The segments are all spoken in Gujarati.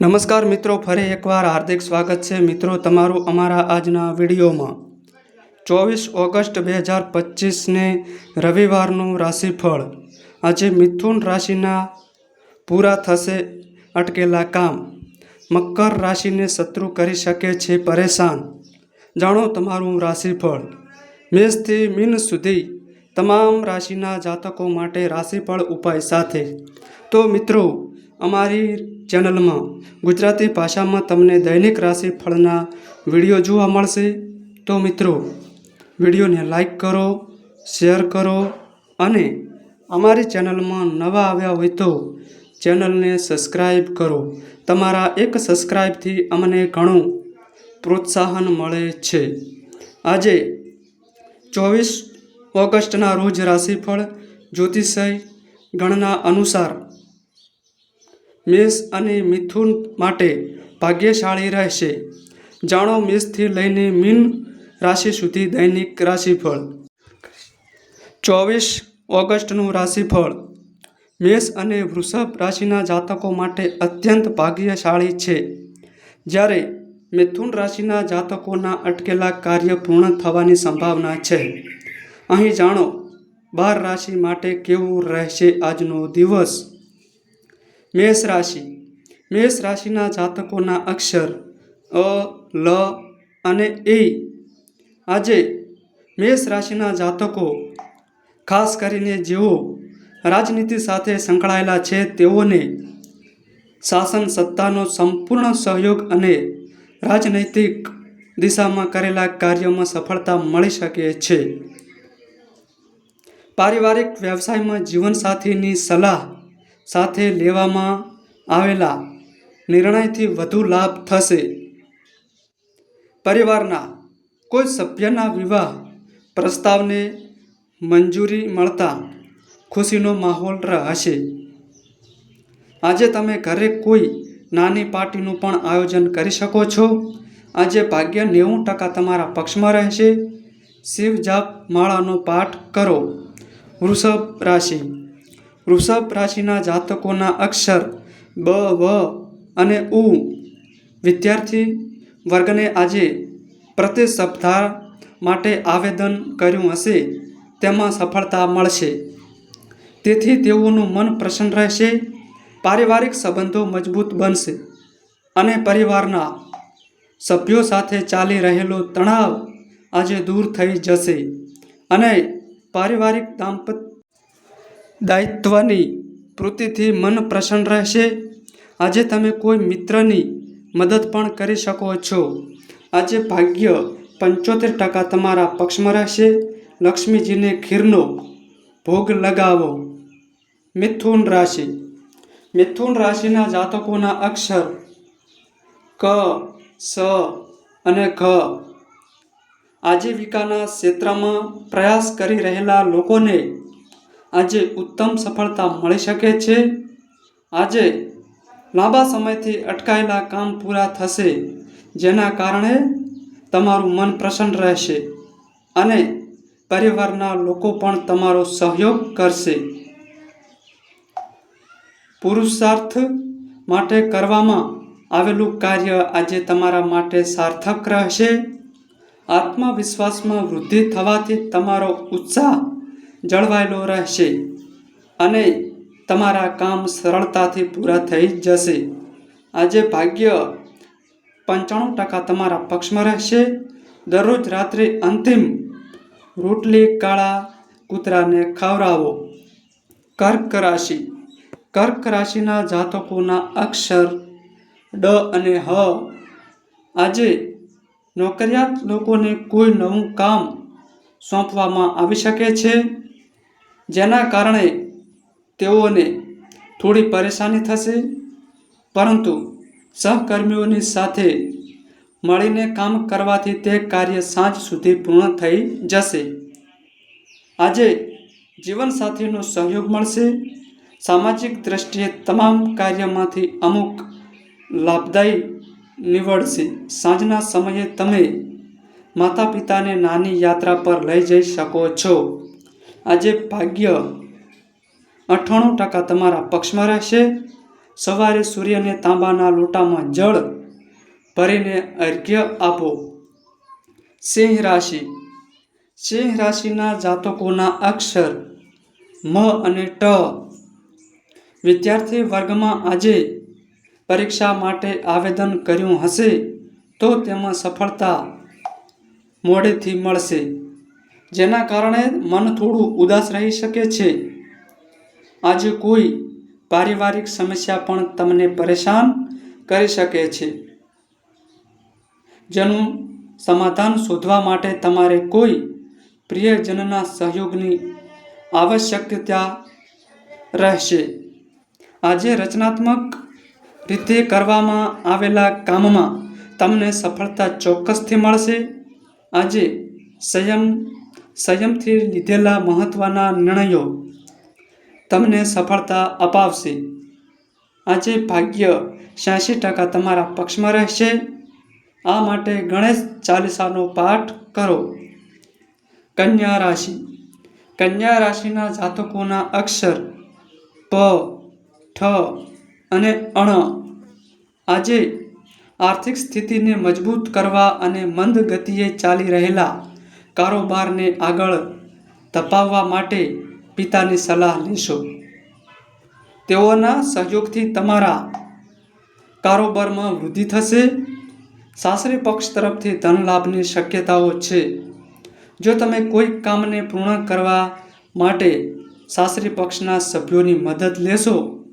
નમસ્કાર મિત્રો, ફરી એકવાર હાર્દિક સ્વાગત છે. મિત્રો, તમારું અમારા આજના વિડીયોમાં ચોવીસ ઓગસ્ટ બે હજાર પચીસને રવિવારનું રાશિફળ. આજે મિથુન રાશિના પૂરા થશે અટકેલા કામ. મકર રાશિને શત્રુ કરી શકે છે પરેશાન. જાણો તમારું રાશિફળ. મેષથી મીન સુધી તમામ રાશિના જાતકો માટે રાશિફળ ઉપાય સાથે. તો મિત્રો અમારી ચેનલમાં ગુજરાતી ભાષામાં તમને દૈનિક રાશિફળના વીડિયો જોવા મળશે. તો મિત્રો, વિડીયોને લાઈક કરો, શેર કરો અને અમારી ચેનલમાં નવા આવ્યા હોય તો ચેનલને સબસ્ક્રાઈબ કરો. તમારા એક સબસ્ક્રાઈબથી અમને ઘણું પ્રોત્સાહન મળે છે. આજે ચોવીસ ઓગસ્ટના રોજ રાશિફળ જ્યોતિષય ગણના અનુસાર મેષ અને મિથુન માટે ભાગ્યશાળી રહેશે. જાણો મેષથી લઈને મીન રાશિ સુધી દૈનિક રાશિફળ. ચોવીસ ઓગસ્ટનું રાશિફળ. મેષ અને વૃષભ રાશિના જાતકો માટે અત્યંત ભાગ્યશાળી છે. જ્યારે મિથુન રાશિના જાતકોના અટકેલા કાર્ય પૂર્ણ થવાની સંભાવના છે. અહીં જાણો, બાર રાશિ માટે કેવું રહેશે આજનો દિવસ? મેષ રાશિ. મેષ રાશિના જાતકોના અક્ષર અ, લ અને એ આજે મેષ રાશિના જાતકો, ખાસ કરીને જેઓ રાજનીતિ સાથે સંકળાયેલા છે, તેઓને શાસન સત્તાનો સંપૂર્ણ સહયોગ અને રાજનૈતિક દિશામાં કરેલા કાર્યમાં સફળતા મળી શકે છે. પારિવારિક વ્યવસાયમાં જીવનસાથીની સલાહ સાથે લેવામાં આવેલા નિર્ણયથી વધુ લાભ થશે. પરિવારના કોઈ સભ્યના વિવાહ પ્રસ્તાવને મંજૂરી મળતા ખુશીનો માહોલ હશે આજે તમે ઘરે કોઈ નાની પાર્ટીનું પણ આયોજન કરી શકો છો. આજે ભાગ્ય નેવું ટકા તમારા પક્ષમાં રહેશે. શિવ જાપ માળાનો પાઠ કરો. વૃષભ રાશિ વૃષભ રાશિના જાતકોના અક્ષર બ, વ અને ઉ. વિદ્યાર્થી વર્ગને આજે પ્રતિ સપ્તાહ માટે આવેદન કર્યું હશે. તેમાં સફળતા મળશે. તેથી તેઓનું મન પ્રસન્ન રહેશે, પારિવારિક સંબંધો મજબૂત બનશે અને પરિવારના સભ્યો સાથે ચાલી રહેલો તણાવ આજે દૂર થઈ જશે અને પારિવારિક દાંપત્ય દાયિત્વની વૃત્તિથી મન પ્રસન્ન રહેશે. આજે તમે કોઈ મિત્રની મદદ પણ કરી શકો છો. આજે ભાગ્ય પંચોતેર ટકા તમારા પક્ષમાં રહેશે. લક્ષ્મીજીને ખીરનો ભોગ લગાવો. મિથુન રાશિ. મિથુન રાશિના જાતકોના અક્ષર ક, સ અને ઘ. આજીવિકાના ક્ષેત્રમાં પ્રયાસ કરી રહેલા લોકોને આજે ઉત્તમ સફળતા મળી શકે છે. આજે લાંબા સમયથી અટકાયેલા કામ પૂરા થશે, જેના કારણે તમારું મન પ્રસન્ન રહેશે અને પરિવારના લોકો પણ તમારો સહયોગ કરશે. પુરુષાર્થ માટે કરવામાં આવેલું કાર્ય આજે તમારા માટે સાર્થક રહેશે. આત્મવિશ્વાસમાં વૃદ્ધિ થવાથી તમારો ઉત્સાહ જળવાયેલો રહેશે અને તમારા કામ સરળતાથી પૂરા થઈ જશે. આજે ભાગ્ય પંચાણું ટકા તમારા પક્ષમાં રહેશે. દરરોજ રાત્રે અંતિમ રોટલી, કાળા કૂતરાને ખવડાવો. કર્ક રાશિ. કર્ક રાશિના જાતકોના અક્ષર ડ અને હ. આજે નોકરિયાત લોકોને કોઈ નવું કામ સોંપવામાં આવી શકે છે. જેના કારણે તેઓને થોડી પરેશાની થશે. પરંતુ સહકર્મીઓની સાથે મળીને કામ કરવાથી તે કાર્ય સાંજ સુધી પૂર્ણ થઈ જશે. આજે જીવનસાથીનો સહયોગ મળશે. સામાજિક દ્રષ્ટિએ તમામ કાર્યમાંથી અમુક લાભદાયી નીવડશે. સાંજના સમયે તમે માતા પિતાને નાની યાત્રા પર લઈ જઈ શકો છો. આજે ભાગ્ય અઠ્ઠાણું ટકા તમારા પક્ષમાં રહેશે. સવારે સૂર્યને તાંબાના લોટામાં જળ ભરીને અર્ઘ્ય આપો. સિંહ રાશિ. સિંહ રાશિના જાતકોના અક્ષર મ અને ટ. વિદ્યાર્થી વર્ગમાં આજે પરીક્ષા માટે આવેદન કર્યું હશે તો તેમાં સફળતા મોડેથી મળશે. જેના કારણે મન થોડું ઉદાસ રહી શકે છે. આજે કોઈ પારિવારિક સમસ્યા પણ તમને પરેશાન કરી શકે છે. જેનું સમાધાન શોધવા માટે તમારે કોઈ પ્રિયજનના સહયોગની આવશ્યકતા રહેશે. આજે રચનાત્મક રીતે કરવામાં આવેલા કામમાં તમને સફળતા ચોક્કસથી મળશે. આજે સંયમ સંયમથી લીધેલા મહત્ત્વના નિર્ણયો તમને સફળતા અપાવશે. આજે ભાગ્ય છ્યાસી ટકા તમારા પક્ષમાં રહેશે. આ માટે ગણેશ ચાલીસાનો પાઠ કરો. કન્યા રાશિ. કન્યા રાશિના જાતકોના અક્ષર પ, ઠ અને અણ. આજે આર્થિક સ્થિતિને મજબૂત કરવા અને મંદ ગતિએ ચાલી રહેલા કારોબારને આગળ ધપાવવા માટે પિતાની સલાહ લેશો. તેઓના સહયોગથી તમારા કારોબારમાં વૃદ્ધિ થશે. સાસરી પક્ષ તરફથી ધન લાભની શક્યતાઓ છે. જો તમે કોઈ કામને પૂર્ણ કરવા માટે સાસરી પક્ષના સભ્યોની મદદ લેશો,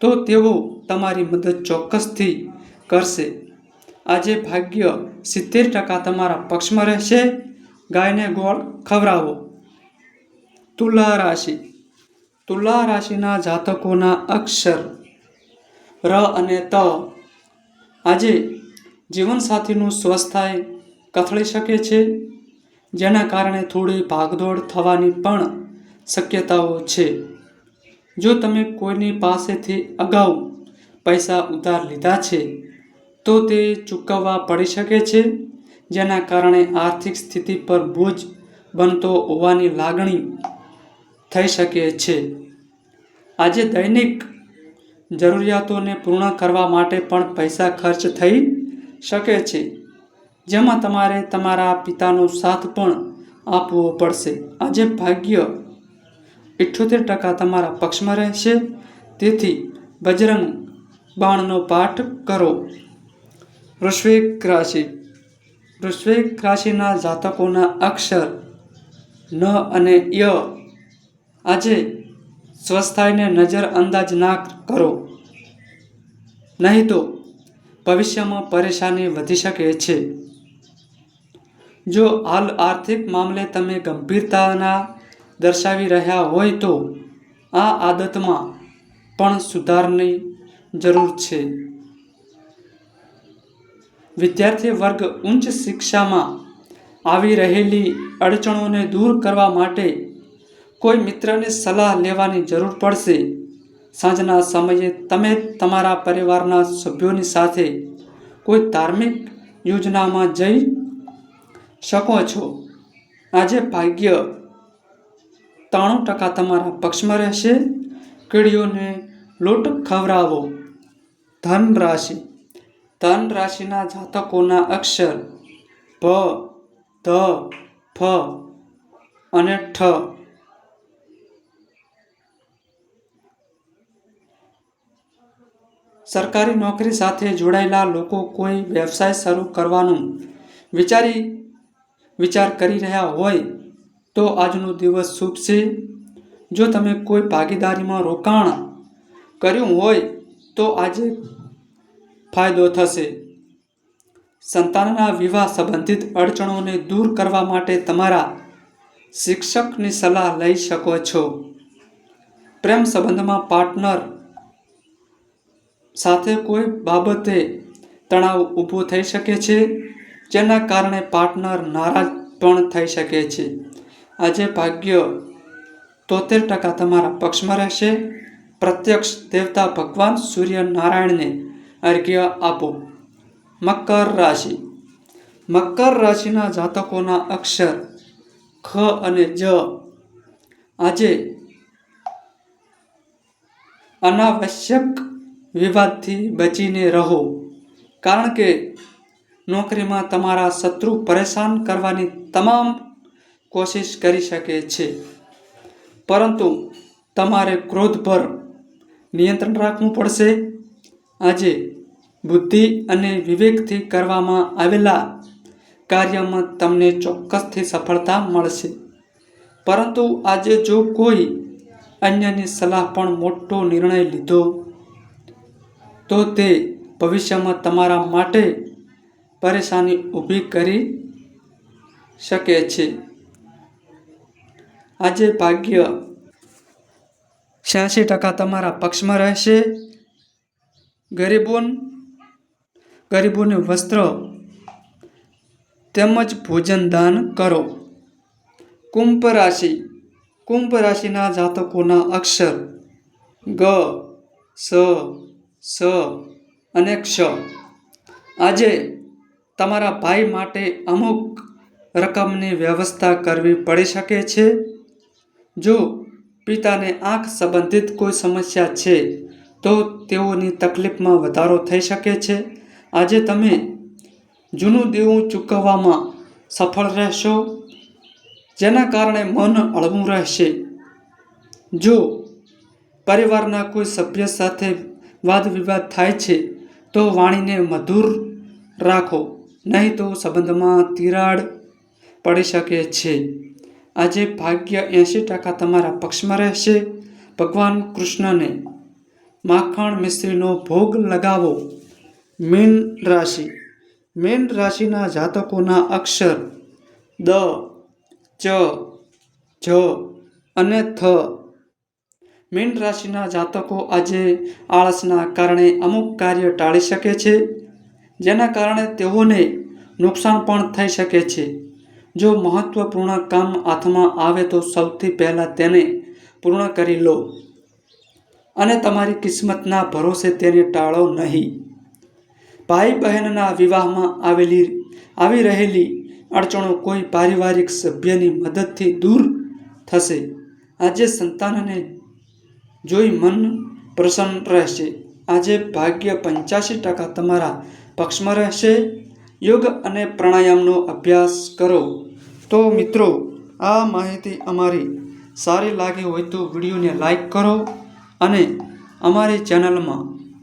તો તેઓ તમારી મદદ ચોક્કસથી કરશે. આજે ભાગ્ય સિત્તેર ટકા તમારા પક્ષમાં રહેશે. ગાયને ગોળ ખવડાવો. તુલા રાશિ. તુલા રાશિના જાતકોના અક્ષર ર અને ત આજે જીવનસાથીનું સ્વસ્થાય કથળી શકે છે, જેના કારણે થોડી ભાગદોડ થવાની પણ શક્યતાઓ છે. જો તમે કોઈની પાસેથી અગાઉ પૈસા ઉધાર લીધા છે, તો તે ચૂકવવા પડી શકે છે. જેના કારણે આર્થિક સ્થિતિ પર બોજ બનતો હોવાની લાગણી થઈ શકે છે. આજે દૈનિક જરૂરિયાતોને પૂર્ણ કરવા માટે પણ પૈસા ખર્ચ થઈ શકે છે. જેમાં તમારે તમારા પિતાનો સાથ પણ આપવો પડશે. આજે ભાગ્ય ઇઠ્યોતેર ટકા તમારા પક્ષમાં રહેશે. તેથી બજરંગ બાણનો પાઠ કરો. વૃશ્વિક રાશિ વૃશ્વિક રાશિના જાતકોના અક્ષર ન અને ય આજે સ્વસ્થાયને નજર અંદાજ ના કરો. નહીં તો ભવિષ્યમાં પરેશાની વધી શકે છે. જો હાલ આર્થિક મામલે તમે ગંભીરતાના દર્શાવી રહ્યા હોય તો આ આદતમાં પણ સુધારની જરૂર છે. વિદ્યાર્થી વર્ગ ઉચ્ચ શિક્ષામાં આવી રહેલી અડચણોને દૂર કરવા માટે કોઈ મિત્રની સલાહ લેવાની જરૂર પડશે. સાંજના સમયે તમે તમારા પરિવારના સભ્યોની સાથે કોઈ ધાર્મિક યોજનામાં જઈ શકો છો. આજે ભાગ્ય ત્રાણું ટકા તમારા પક્ષમાં રહેશે. કીડીઓને લોટ ખવડાવો. ધન રાશિ ધન રાશિના જાતકોના અક્ષર ભ ધ ફ અને ઠ. સરકારી નોકરી સાથે જોડાયેલા લોકો કોઈ વ્યવસાય શરૂ કરવાનું વિચારી, વિચાર કરી રહ્યા હોય તો આજનો દિવસ શુભ છે. જો તમે કોઈ ભાગીદારીમાં રોકાણ કર્યું હોય તો આજે ફાયદો થશે. સંતાનના વિવાહ સંબંધિત અડચણોને દૂર કરવા માટે તમારા શિક્ષકની સલાહ લઈ શકો છો. પ્રેમ સંબંધમાં પાર્ટનર સાથે કોઈ બાબતે તણાવ ઊભો થઈ શકે છે, જેના કારણે પાર્ટનર નારાજ પણ થઈ શકે છે. આજે ભાગ્ય તોતેર ટકા તમારા પક્ષમાં રહેશે. પ્રત્યક્ષ દેવતા ભગવાન સૂર્યનારાયણને અર્ઘ્ય આપો. મકર રાશિ. મકર રાશિના જાતકોના અક્ષર ખ અને જ. આજે અનાવશ્યક વિવાદથી બચીને રહો. કારણ કે નોકરીમાં તમારા શત્રુ પરેશાન કરવાની તમામ કોશિશ કરી શકે છે. પરંતુ તમારે ક્રોધ પર નિયંત્રણ રાખવું પડશે. આજે બુદ્ધિ અને વિવેકથી કરવામાં આવેલા કાર્યમાં તમને ચોક્કસથી સફળતા મળશે. પરંતુ આજે જો કોઈ અન્યની સલાહ પણ મોટો નિર્ણય લીધો, તો તે ભવિષ્યમાં તમારા માટે પરેશાની ઊભી કરી શકે છે. આજે ભાગ્ય છ્યાસી ટકા તમારા પક્ષમાં રહેશે. ગરીબોન ગરીબોને વસ્ત્ર તેમજ ભોજન દાન કરો. કુંભ રાશિ. કુંભ રાશિના જાતકોના અક્ષર ગ, સ સ અને ક્ષ. આજે તમારા ભાઈ માટે અમુક રકમની વ્યવસ્થા કરવી પડી શકે છે? જો પિતાને આંખ સંબંધિત કોઈ સમસ્યા છે, તો તેઓની તકલીફમાં વધારો થઈ શકે છે? આજે તમે જૂનું દેવું ચૂકવવામાં સફળ રહેશો, જેના કારણે મન હળવું રહેશે. જો પરિવારના કોઈ સભ્ય સાથે વાદ વિવાદ થાય છે, તો વાણીને મધુર રાખો, નહીં તો સંબંધમાં તિરાડ પડી શકે છે. આજે ભાગ્ય એંશી ટકા તમારા પક્ષમાં રહેશે. ભગવાન કૃષ્ણને માખણ મિશ્રીનો ભોગ લગાવો. મીન રાશિ. મીન રાશિના જાતકોના અક્ષર દ, ચ, જ અને થ. મીન રાશિના જાતકો આજે આળસના કારણે અમુક કાર્ય ટાળી શકે છે, જેના કારણે તેઓને નુકસાન પણ થઈ શકે છે. જો મહત્વપૂર્ણ કામ હાથમાં આવે તો સૌથી પહેલાં તેને પૂર્ણ કરી લો અને તમારી કિસ્મતના ભરોસે તેને ટાળો નહીં. ભાઈ બહેનના વિવાહમાં આવેલી આવી રહેલી અડચણો કોઈ પારિવારિક સભ્યની મદદથી દૂર થશે. આજે સંતાનને જોઈ મન પ્રસન્ન રહેશે. આજે ભાગ્ય પંચ્યાસી ટકા તમારા પક્ષમાં રહેશે. યોગ અને પ્રાણાયામનો અભ્યાસ કરો. તો મિત્રો, આ માહિતી અમારી સારી લાગી હોય તો વિડીયોને લાઈક કરો અને અમારી ચેનલમાં